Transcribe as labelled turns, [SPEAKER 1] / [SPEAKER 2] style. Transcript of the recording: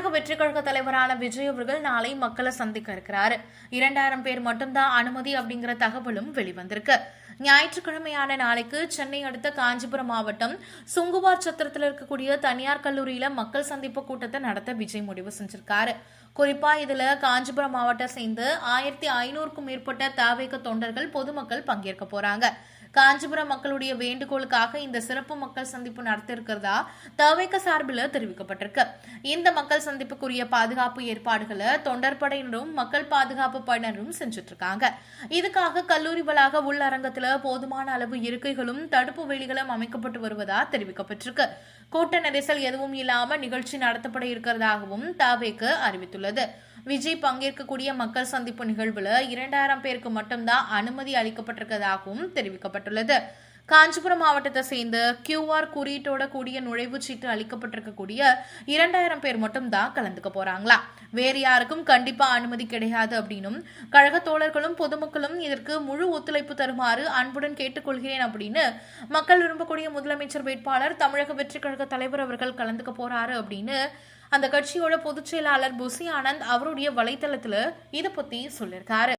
[SPEAKER 1] தமிழக வெற்றி கழக தலைவரான விஜய் அவர்கள் நாளை மக்களை சந்திக்க இருக்கிறார். இரண்டாயிரம் பேர் மட்டும்தான் அனுமதி அப்படிங்கிற தகவலும் வெளிவந்திருக்கு. ஞாயிற்றுக்கிழமையான நாளைக்கு சென்னை அடுத்த காஞ்சிபுரம் மாவட்டம் சுங்குவார் சத்திரத்தில் இருக்கக்கூடிய தனியார் கல்லூரியில மக்கள் சந்திப்பு கூட்டத்தை நடத்த விஜய் முடிவு செஞ்சிருக்காரு. குறிப்பா இதுல காஞ்சிபுரம் மாவட்டம் சேர்ந்து ஆயிரத்தி ஐநூறுக்கும் மேற்பட்ட தாவேக தொண்டர்கள் பொதுமக்கள் பங்கேற்க போறாங்க. காஞ்சிபுரம் மக்களுடைய வேண்டுகோளுக்காக இந்த சிறப்பு மக்கள் சந்திப்பு நடத்திருக்கிறதா தவேக சார்பில் தெரிவிக்கப்பட்டிருக்கு. இந்த மக்கள் சந்திப்புக்குரிய பாதுகாப்பு ஏற்பாடுகளை தொண்டர்படையினரும் மக்கள் பாதுகாப்பு படையினரும் செஞ்சுட்டு இருக்காங்க. இதுக்காக கல்லூரி வளாக உள்ளரங்கத்துல போதுமான அளவு இருக்கைகளும் தடுப்பு வேலிகளும் அமைக்கப்பட்டு வருவதாக தெரிவிக்கப்பட்டிருக்கு. கூட்ட நெரிசல் எதுவும் இல்லாம நிகழ்ச்சி நடத்தப்பட இருக்கிறதாகவும் தாவேக்கு அறிவித்துள்ளது. விஜய் பங்கேற்கக்கூடிய மக்கள் சந்திப்பு நிகழ்வுல இரண்டாயிரம் பேருக்கு மட்டும்தான் அனுமதி அளிக்கப்பட்டிருக்கதாகவும் தெரிவிக்கப்பட்டுள்ளது. காஞ்சிபுரம் மாவட்டத்தை சேர்ந்த கியூஆர் குறியீட்டோட கூடிய நுழைவுச் சீட்டு அளிக்கப்பட்டிருக்கக்கூடிய இரண்டாயிரம் பேர் மட்டும்தான் கலந்துக்க போறாங்களா? வேறு யாருக்கும் கண்டிப்பா அனுமதி கிடையாது அப்படின்னும் கழக தோழர்களும் பொதுமக்களும் இதற்கு முழு ஒத்துழைப்பு தருமாறு அன்புடன் கேட்டுக்கொள்கிறேன் அப்படின்னு மக்கள் விரும்பக்கூடிய முதலமைச்சர் வேட்பாளர் தமிழக வெற்றி கழக தலைவர் அவர்கள் கலந்துக்க போறாரு அப்படின்னு அந்த கட்சியோட பொதுச் செயலாளர் புசி ஆனந்த் அவருடைய வலைத்தளத்துல இதை பத்தி சொல்லியிருக்காரு.